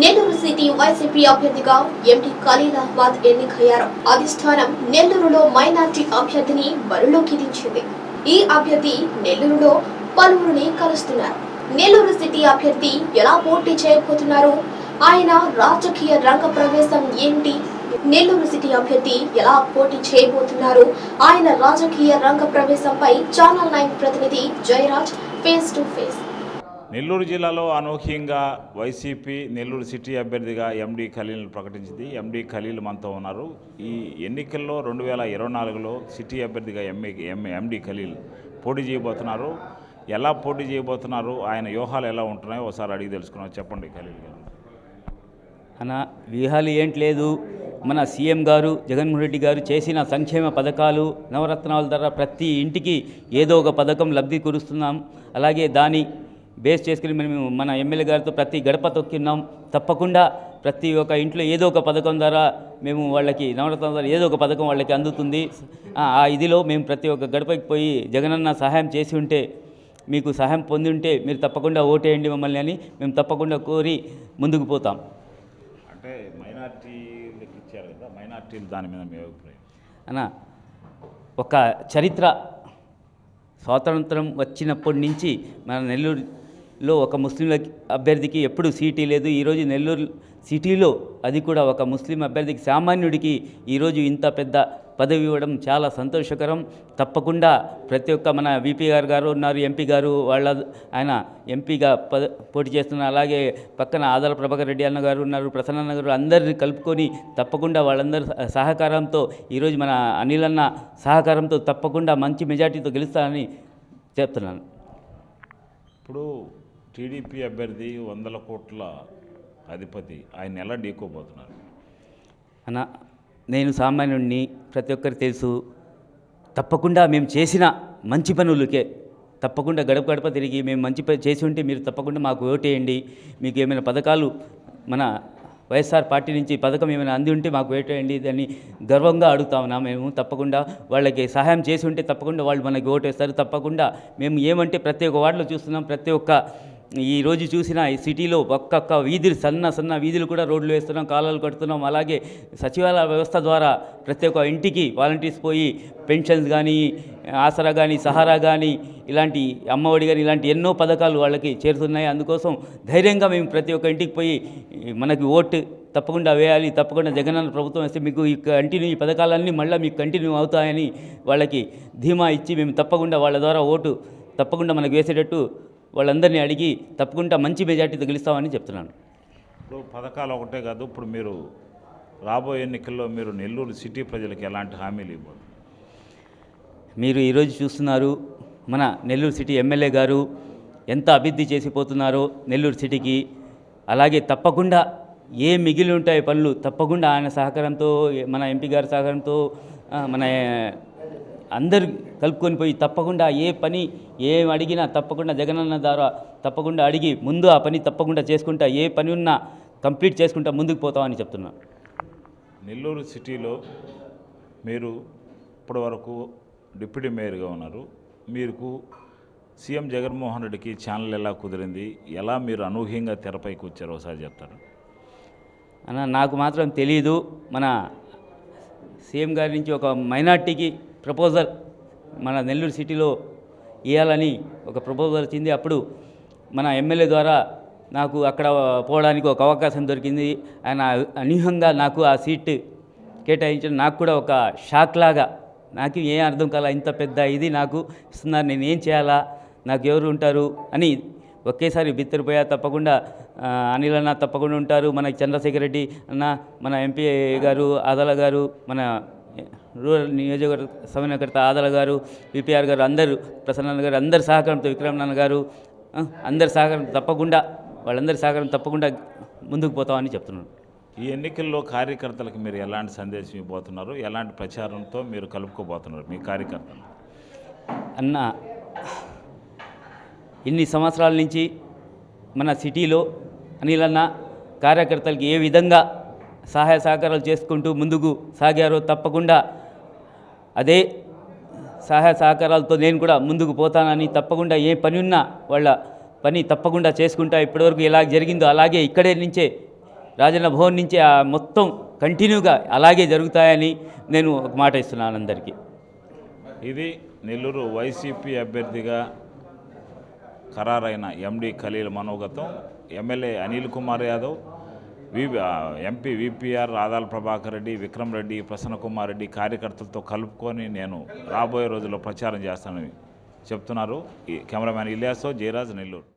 Nellore city YCP అభ్యర్థిగా MP Khaleel Ahmed ఎన్నికయ్యారు. అధిష్టానం నెల్లూరులో మైనార్టీ అభ్యర్థిని బరిలోకి దించింది. ఈ అభ్యర్థి నెల్లూరులో పలువురిని కలుస్తున్నారు. నెల్లూరు సిటీ అభ్యర్థి ఎలా పోటీ చేయబోతున్నారు? ఆయన రాజకీయ రంగ ప్రవేశం ఏంటి? నెల్లూరు సిటీ అభ్యర్థి ఎలా పోటీ చేయబోతున్నారు? ఆయన రాజకీయ రంగ ప్రవేశంపై ఛానల్ నైన్ ప్రతినిధి Jayaraj face to face Nellore జిల్లాలో అనూహ్యంగా వైసీపీ నెల్లూరు సిటీ అభ్యర్థిగా ఎండి ఖలీల్ ప్రకటించింది. ఎండి ఖలీల్ మనతో ఉన్నారు. ఈ ఎన్నికల్లో రెండు వేల ఇరవై నాలుగులో సిటీ అభ్యర్థిగా ఎంఏ ఎండి ఖలీల్ పోటీ చేయబోతున్నారు. ఎలా పోటీ చేయబోతున్నారు? ఆయన వ్యూహాలు ఎలా ఉంటున్నాయో ఒకసారి అడిగి తెలుసుకున్నాం. చెప్పండి ఖలీల్ గారు. అన్న వ్యూహాలు ఏంటి లేదు? మన సీఎం గారు జగన్మోహన్ రెడ్డి గారు చేసిన సంక్షేమ పథకాలు నవరత్నాల ద్వారా ప్రతి ఇంటికి ఏదో ఒక పథకం లబ్ధి కురుస్తున్నాం అలాగే దాని బేస్ చేసుకుని మేము మన ఎమ్మెల్యే గారితో ప్రతి గడప తొక్కిన్నాం తప్పకుండా ప్రతి ఒక్క ఇంట్లో ఏదో ఒక పథకం ద్వారా మేము వాళ్ళకి నవరత్నాల ద్వారా ఏదో ఒక పథకం వాళ్ళకి అందుతుంది. ఆ ఇదిలో మేము ప్రతి ఒక్క గడపకి పోయి జగనన్న సహాయం చేసి ఉంటే మీకు సహాయం పొంది ఉంటే మీరు తప్పకుండా ఓటేయండి మమ్మల్ని అని మేము తప్పకుండా కోరి ముందుకు పోతాం. అంటే మైనార్టీలకు ఇచ్చారు కదా మైనార్టీలు దాని మీద మీ అభిప్రాయం? అన్న ఒక చరిత్ర స్వాతంత్రం వచ్చినప్పటి నుంచి మన లో ఒక ముస్లింల అభ్యర్థికి ఎప్పుడు సీటీ లేదు. ఈరోజు నెల్లూరు సిటీలో అది కూడా ఒక ముస్లిం అభ్యర్థికి సామాన్యుడికి ఈరోజు ఇంత పెద్ద పదవి ఇవ్వడం చాలా సంతోషకరం. తప్పకుండా ప్రతి ఒక్క మన విపి గారు గారు ఉన్నారు ఎంపీ గారు వాళ్ళ ఆయన ఎంపీగా పద పోటీ చేస్తున్నారు అలాగే పక్కన ఆదాల ప్రభాకర్ రెడ్డి అన్న గారు ఉన్నారు ప్రసన్నన్న గారు అందరిని కలుపుకొని తప్పకుండా వాళ్ళందరి సహకారంతో ఈరోజు మన అనిల్ అన్న సహకారంతో తప్పకుండా మంచి మెజార్టీతో గెలుస్తానని చెప్తున్నాను. ఇప్పుడు టీడీపీ అభ్యర్థి వందల కోట్ల అధిపతి. ఆయన ఎలా ఢీకోబోతున్నారు అన్న నేను సామాన్యుడిని ప్రతి ఒక్కరికి తెలుసు తప్పకుండా మేము చేసిన మంచి పనులకే తప్పకుండా గడప గడప తిరిగి మేము మంచి పని చేసి ఉంటే మీరు తప్పకుండా మాకు ఓటేయండి మీకు ఏమైనా పథకాలు మన వైఎస్ఆర్ పార్టీ నుంచి పథకం ఏమైనా అంది ఉంటే మాకు ఓటేయండి దాన్ని గర్వంగా అడుగుతామన్నా మేము. తప్పకుండా వాళ్ళకి సహాయం చేసి ఉంటే తప్పకుండా వాళ్ళు మనకి ఓటేస్తారు. తప్పకుండా మేము ఏమంటే ప్రతి ఒక్క వార్డులో చూస్తున్నాం ప్రతి ఒక్క ఈ రోజు చూసిన ఈ సిటీలో ఒక్కొక్క వీధులు సన్న సన్న వీధులు కూడా రోడ్లు వేస్తున్నాం కాలాలు కడుతున్నాం. అలాగే సచివాలయ వ్యవస్థ ద్వారా ప్రతి ఒక్క ఇంటికి వాలంటీర్స్ పోయి పెన్షన్స్ కానీ ఆసరా కానీ సహారా కానీ ఇలాంటి అమ్మఒడి కానీ ఇలాంటి ఎన్నో పథకాలు వాళ్ళకి చేరుతున్నాయి. అందుకోసం ధైర్యంగా మేము ప్రతి ఒక్క ఇంటికి పోయి మనకి ఓటు తప్పకుండా వేయాలి. తప్పకుండా జగనన్న ప్రభుత్వం వస్తే మీకు ఈ కంటిన్యూ ఈ పథకాలన్నీ మళ్ళీ మీకు కంటిన్యూ అవుతాయని వాళ్ళకి ధీమా ఇచ్చి మేము తప్పకుండా వాళ్ళ ద్వారా ఓటు తప్పకుండా మనకు వేసేటట్టు వాళ్ళందరినీ అడిగి తప్పకుండా మంచి మెజార్టీతో గెలుస్తామని చెప్తున్నాను. ఇప్పుడు పథకాలు ఒకటే కాదు ఇప్పుడు మీరు రాబోయే ఎన్నికల్లో మీరు నెల్లూరు సిటీ ప్రజలకు ఎలాంటి హామీలు ఇవ్వబోతున్నారు? మీరు ఈరోజు చూస్తున్నారు మన నెల్లూరు సిటీ ఎమ్మెల్యే గారు ఎంత అభివృద్ధి చేసిపోతున్నారో నెల్లూరు సిటీకి. అలాగే తప్పకుండా ఏ మిగిలి ఉంటాయి పనులు తప్పకుండా ఆయన సహకారంతో మన ఎంపీ గారి సహకారంతో మన అందరు కలుపుకొని పోయి తప్పకుండా ఏ పని ఏం అడిగినా తప్పకుండా జగనన్న ద్వారా తప్పకుండా అడిగి ముందు ఆ పని తప్పకుండా చేసుకుంటా ఏ పని ఉన్నా కంప్లీట్ చేసుకుంటా ముందుకు పోతామని చెప్తున్నాను నెల్లూరు సిటీలో మీరు ఇప్పటివరకు డిప్యూటీ మేయర్గా ఉన్నారు. మీకు సీఎం జగన్మోహన్ రెడ్డికి ఛానల్ ఎలా కుదిరింది? ఎలా మీరు అనూహ్యంగా తెరపైకి వచ్చారో ఒకసారి చెప్తారు? అన్న నాకు మాత్రం తెలియదు మన సీఎం గారి నుంచి ఒక మైనార్టీకి ప్రపోజల్ మన నెల్లూరు సిటీలో ఇవ్వాలని ఒక ప్రపోజల్ వచ్చింది. అప్పుడు మన ఎమ్మెల్యే ద్వారా నాకు అక్కడ పోవడానికి ఒక అవకాశం దొరికింది. ఆయన అనూహ్యంగా నాకు ఆ సీట్ కేటాయించడం నాకు కూడా ఒక షాక్ లాగా నాకు ఏం అర్థం కాల ఇంత పెద్ద ఇది నాకు ఇస్తున్నారు నేను ఏం చేయాలా నాకు ఎవరు ఉంటారు అని ఒకేసారి బిత్తరిపోయా తప్పకుండా అనిల్ అన్న తప్పకుండా ఉంటారు. మన చంద్రశేఖర్ రెడ్డి అన్న మన ఎంపీ గారు ఆదల గారు మన రూరల్ నియోజకవర్గ సమన్వయకర్త ఆదల గారు పిపిఆర్ గారు అందరూ ప్రసన్న గారు అందరి సహకారంతో విక్రమ్ నాన్న గారు అందరి సహకారం తప్పకుండా వాళ్ళందరి సహకారం తప్పకుండా ముందుకు పోతామని చెప్తున్నాను ఈ ఎన్నికల్లో కార్యకర్తలకు మీరు ఎలాంటి సందేశం ఇవ్వబోతున్నారు? ఎలాంటి ప్రచారంతో మీరు కలుపుకోబోతున్నారు మీ కార్యకర్తలు? అన్న ఇన్ని సంవత్సరాల నుంచి మన సిటీలో అనిల్ అన్న కార్యకర్తలకి ఏ విధంగా సహాయ సహకారాలు చేసుకుంటూ ముందుకు సాగారు తప్పకుండా. అదే సహాయ సహకారాలతో నేను కూడా ముందుకు పోతానని తప్పకుండా ఏ పని ఉన్నా వాళ్ళ పని తప్పకుండా చేసుకుంటా. ఇప్పటివరకు ఎలా జరిగిందో అలాగే ఇక్కడే నుంచే రాజన్న భవన్ నుంచే ఆ మొత్తం కంటిన్యూగా అలాగే జరుగుతాయని నేను ఒక మాట ఇస్తున్నాను అందరికీ. ఇది నెల్లూరు వైసీపీ అభ్యర్థిగా ఖరారైన ఎండి ఖలీల్ మనోగతం. ఎమ్మెల్యే అనిల్ కుమార్ యాదవ్ వి ఎంపీ విపిఆర్ ఆదాల ప్రభాకర్ రెడ్డి విక్రమ్ రెడ్డి ప్రసన్న కుమార్ రెడ్డి కార్యకర్తలతో కలుపుకొని నేను రాబోయే రోజుల్లో ప్రచారం చేస్తానని చెప్తున్నారు ఈ కెమెరామ్యాన్ ఇలియాసో జయరాజ్ నెల్లూరు.